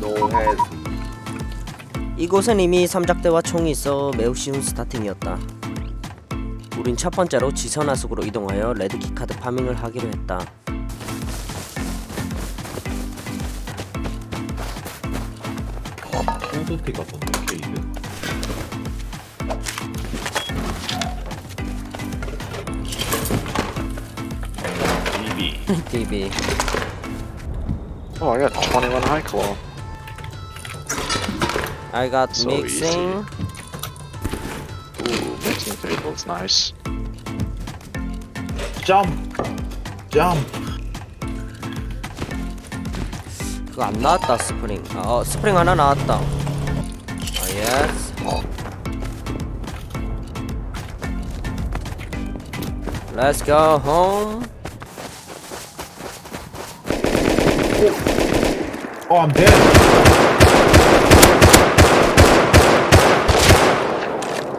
노 헤드. 이곳은 이미 삼작대와 총이 있어 매우 쉬운 스타팅이었다. 우린 첫 번째로 지선하숙으로 이동하여 레드키 카드 파밍을 하기로 했다. 콘서트 같던데 케이드. 비비. DB. Oh, I got 21 high claw. I got So mixing. Ooh, mixing table's nice. 점프. 점프. 그거 안 나왔다 스프링. 아, 어 스프링 하나 나왔다. 아 예스. Let's go home. 어, I'm dead.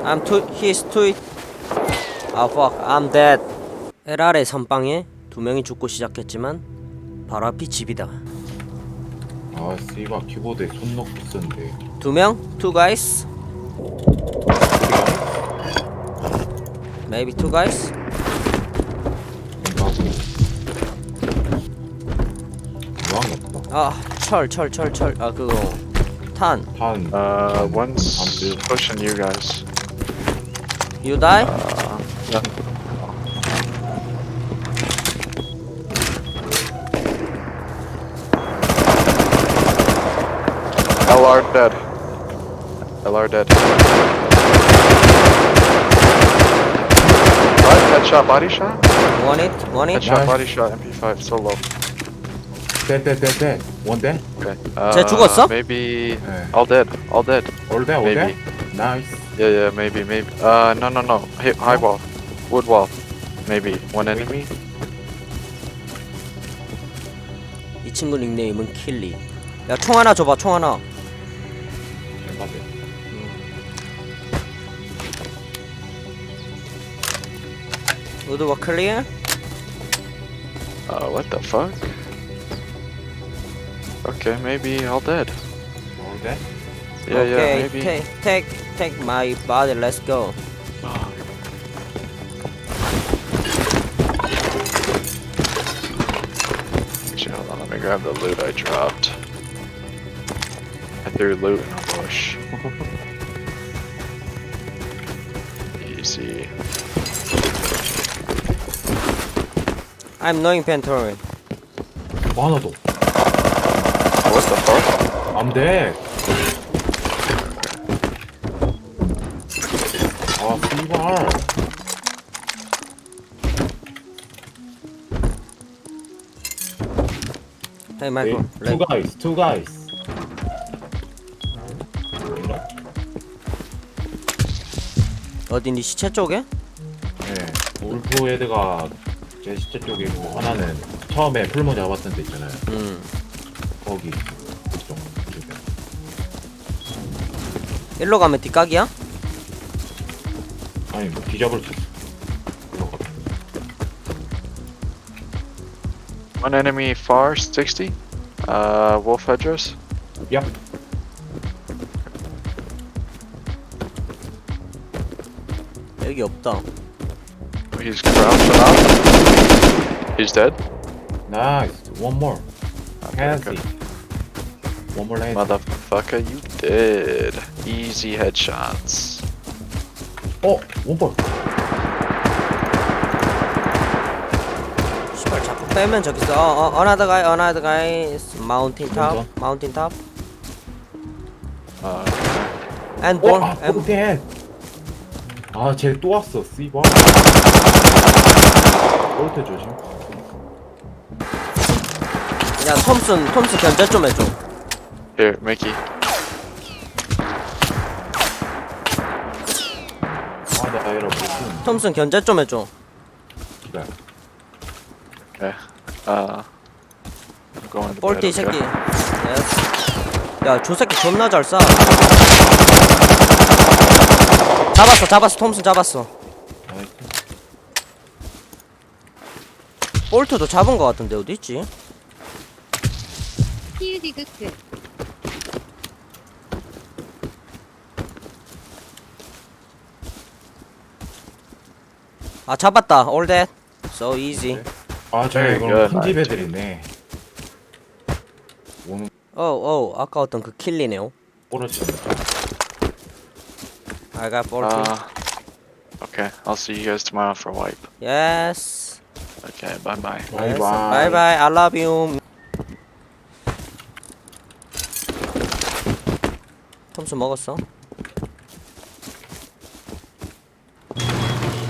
I'm too. He's too. 아 fuck. I'm dead. LR의 선방에 두 명이 죽고 시작했지만 바로 앞이 집이다. 아, 씨바 키보드에 손 넣고 쓰는데. 두 명? Two guys? Maybe two guys? 생각하고. 유황이 없다. 아, 철, 철, 철, 철. 아, 그거 탄. 판. Uh, 판, one's 판 그- pushing you guys. You die? Uh, yeah. LR dead. LR dead. What? Headshot body shot? Want it? Want it? Headshot Nice. body shot MP5 solo. dead, dead, dead, dead. One dead. Okay. 쟤 죽었어? Maybe 네. all dead. All dead. All dead, all Maybe. dead. Nice. Yeah, yeah, maybe, maybe. Uh, no, no, no. Hit high wall, wood wall. Maybe one enemy. 이 친구 닉네임은 킬리. 야, 총 하나 줘봐, 총 하나. 맞아. 우드가 클리어? Uh, what the fuck? Okay, maybe all dead. All dead. Yeah, okay, yeah, maybe. take, take, take my body, let's go. Actually, hold on, let me grab the loot I dropped. I threw loot in a bush. Easy. I'm no inventory. Vulnerable. What the fuck? I'm dead. Hey, Michael. Two guys, two guys. 어디 니 시체 쪽에? 네, 울프 헤드가 제 시체 쪽이고 하나는 처음에 풀모 잡았던 데 있잖아요. 음. 거기 그쪽. 일로 가면 뒷각이야? 아니 뭐 뒤잡을 수 있어. 올라가. One enemy far, 60. Uh, wolf headdress. 야, 여기 없다. He's crouching up. He's dead. 나이스. One more. Okay, Fancy. okay. One more head. Motherfucker, you did. Easy headshots. 어, one more. 씨발 자꾸 빼면 저기 있어. 어, 어, another guy, another guy, mountain top, mountain top, Uh, and 어, born, 아, and 뽕대. 아, 쟤 또 왔어. 씨발. 볼트 조심. 야 톰슨, 톰슨 견제 좀 해줘. here, Mickey. 아, 무슨. 톰슨 견제 좀 해줘. going to 볼트 이 bed. 새끼. Okay? 예스. 야, 저 새끼 존나 잘 쏴. 잡았어, 잡았어. 톰슨 잡았어. 볼트도 잡은 거 같은데 어디 있지? 히으디그크 아, 잡았다. All that. So easy. 아, 이건 good, 큰집 nice. 애들이네. 오는 어, 어, 아까 어떤 그 킬리네요. 꼬르치는 I got 볼트. Uh, okay. I'll see you guys tomorrow for wipe. yes. Okay. Bye bye. 바이바이. Bye bye. I love you. 톰슨 먹었어?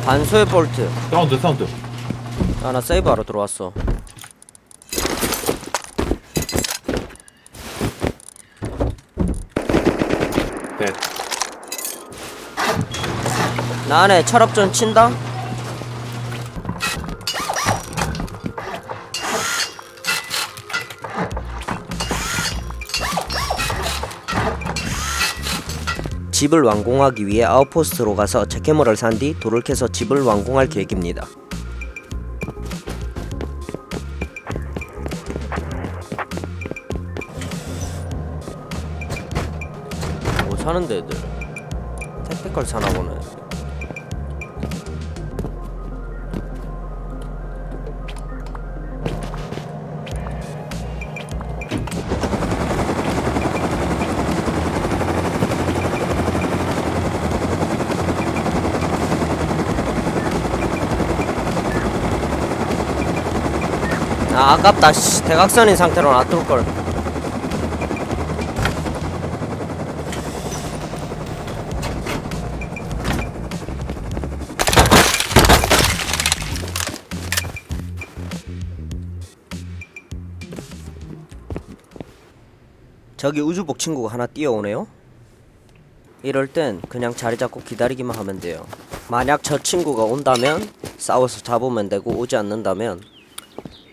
반소의 볼트. 사운드, 사운드. 아, 나 세이브하러 들어왔어. 넷. 나 안에 철업전 친다? 집을 완공하기 위해 아웃포스트로 가서 재캐머를 산 뒤 돌을 캐서 집을 완공할 계획입니다. 뭐 사는데 애들 택배걸 사나 보네. 아 아깝다. 씨 대각선인 상태로 놔둘걸. 저기 우주복 친구가 하나 뛰어오네요. 이럴 땐 그냥 자리 잡고 기다리기만 하면 돼요. 만약 저 친구가 온다면 싸워서 잡으면 되고 오지 않는다면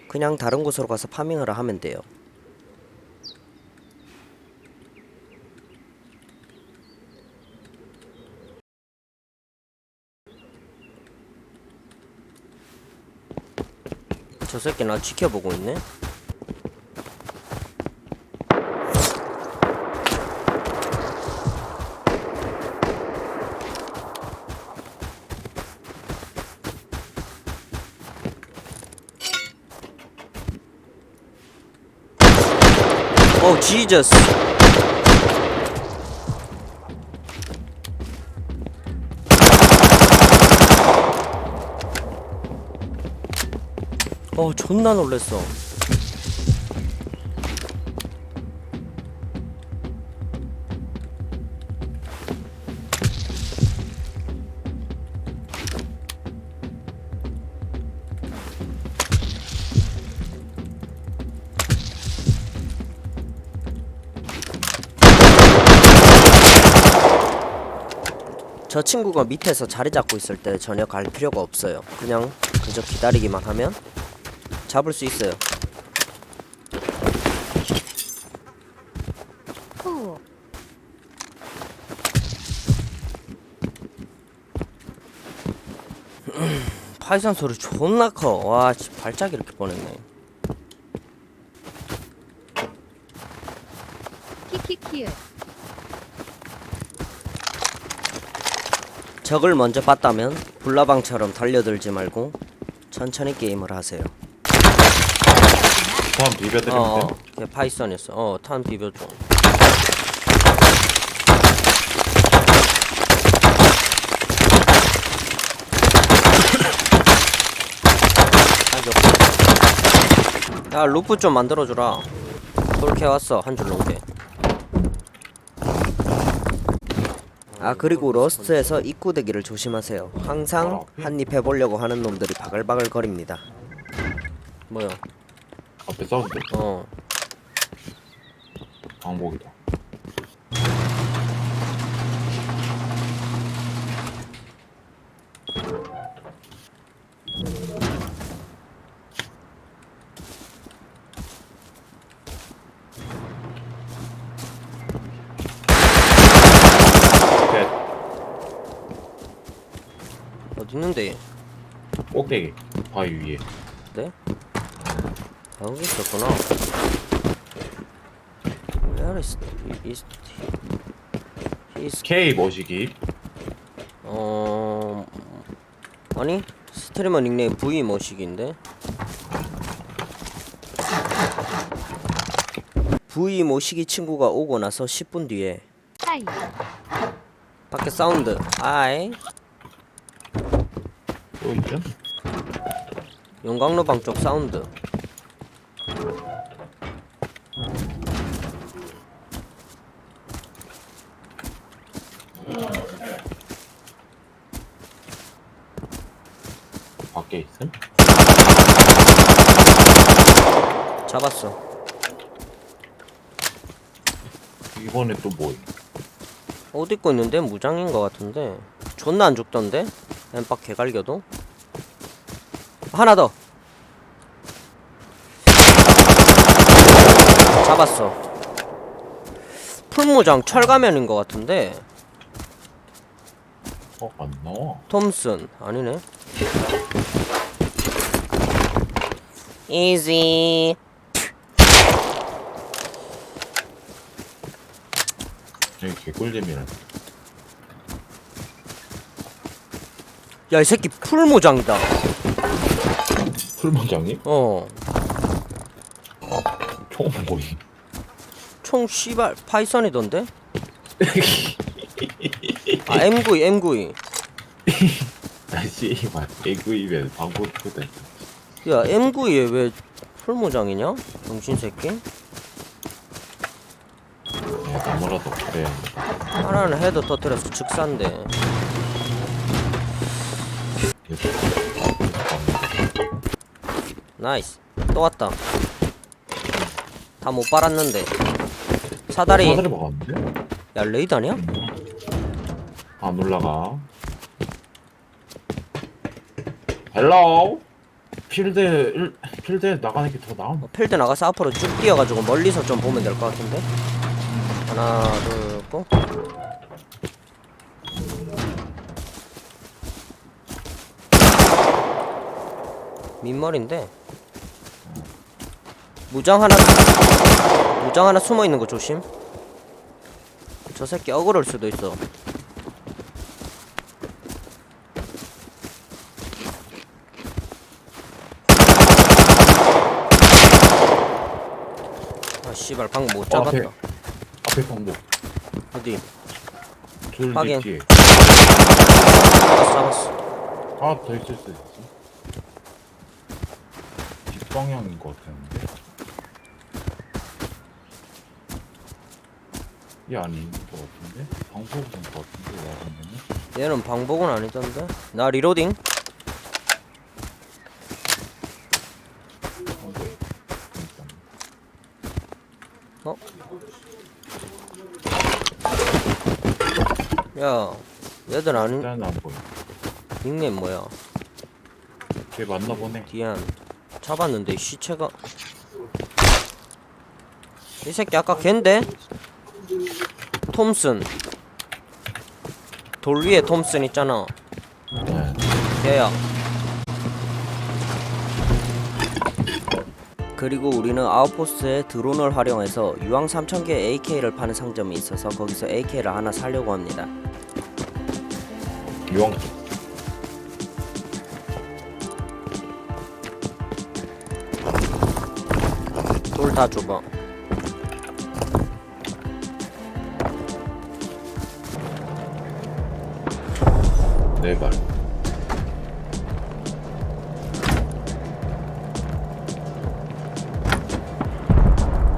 그냥 다른 곳으로 가서 파밍을 하면 돼요. 저 새끼 나 지켜보고 있네. 오 지저스. 어 존나 놀랬어. 저 친구가 밑에서 자리 잡고 있을 때 전혀 갈 필요가 없어요. 그냥 그저 기다리기만 하면 잡을 수 있어요. 호우 파이썬 소리 존나 커. 와, 씨, 발작 이렇게 뻔했네. 키키키을 적을 먼저 봤다면 불나방처럼 달려들지 말고 천천히 게임을 하세요. 다음 비벼드리면 어, 돼. 어, 걔 파이썬이었어. 어, 탄 비벼줘. 야, 루프 좀 만들어주라. 돌캐 왔어, 한 줄 넘게. 아, 그리고 러스트에서 입구 대기를 조심하세요. 항상 한입 해보려고 하는 놈들이 바글바글 거립니다. 뭐야? 앞에 사운드. 어. 방복이다. 어디 있는데? 꼭대기 바위 위에 네? 아, 여기 있었구나. Where is is is K 머시기 어 아니 스트리머 닉네임 V 머시기인데 V 모시기 친구가 오고 나서 10분 뒤에 하이. 밖에 사운드 아이 또 있죠? 용광로방 쪽 사운드. 밖에 있음? 잡았어. 이번에 또 뭐? 옷 입고 있는데? 무장인 것 같은데. 존나 안 죽던데? 엠빡 개갈겨도 하나 더. 잡았어. 풀무장 철가면인 것 같은데. 어? 안 나와. 톰슨 아니네. 이지 여기 개꿀잼이라 야 이 새끼 풀무장이다 풀문장님? 어. 총 뭐임 총 씨발 파이썬이던데? 아 M92 M92 아씨 막 에그이면 방구 초대? 야 M92에 왜 풀무장이냐? 정신 새끼? 아무라도 그래야 하나는 헤드 터트려서 즉사인데 나이스. 또 왔다. 다 못 빨았는데. 사다리. 사다리 먹었는데? 야 레이드 아니야? 안 올라가. 헬로! 필드 일, 필드에 나가는 게 더 나아 어, 필드 나가서 앞으로 쭉 뛰어가지고 멀리서 좀 보면 될 것 같은데? 하나 둘고. 민머리인데 무장 하나 무장 하나 숨어 있는 거 조심. 저 새끼 억울할 수도 있어. 아 씨발 방금 못 어, 앞에 잡았다. 앞에 방법. 어디? 둘 확인. 뒤에. 잡았어 잡았어. 아더 있을 수도 있어. 뒷방향인 것 같았는데 이 아닌 것 같은데? 방법인 것 같은데 나가면은? 얘는 방복은 아니던데? 나 리로딩? 그러니까 어? 야 얘들 아닌 일단 안 보여. 닉네임 뭐야? 걔 만나보네. 디안. 잡았는데 이 시체가. 이 새끼 아까 걘데? 톰슨. 돌 위에 톰슨 있잖아. 네. 걔야. 그리고 우리는 아웃포스트에 드론을 활용해서 유황 3000개 AK를 파는 상점이 있어서 거기서 AK를 하나 사려고 합니다. 유황. 쪽돌다 줘봐 네발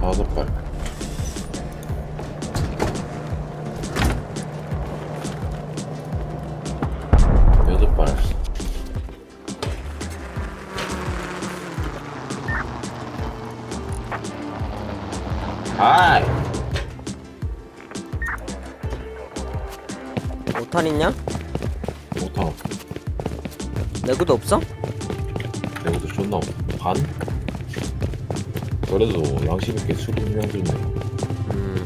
다섯 발. 여섯 발. 아이. 5탄 있냐? 못한 없어 내구도 없어? 내가도 존나 없어 반? 그래도 양심 있게 수분명 좋네. 음.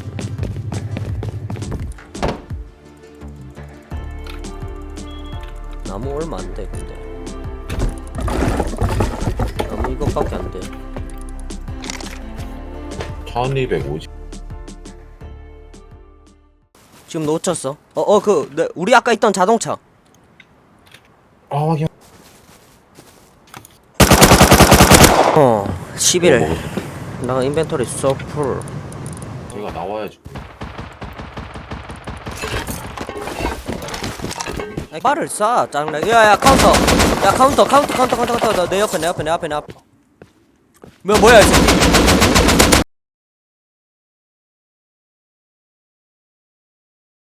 나무 얼마 안 돼 근데. 나무 이것밖에 안돼. 1250 지금 놓쳤어? 어어 그 네, 우리 아까 있던 자동차 아 확인 어 11. 먹었어. 나 인벤토리 서풀 제가 나와야지. 말을 쏴 짱나 야야 카운터. 야 카운터 카운터 카운터 카운터 카운터. 내 옆에 내 옆에 내 앞에 내 앞에. 뭐 뭐야 이 새끼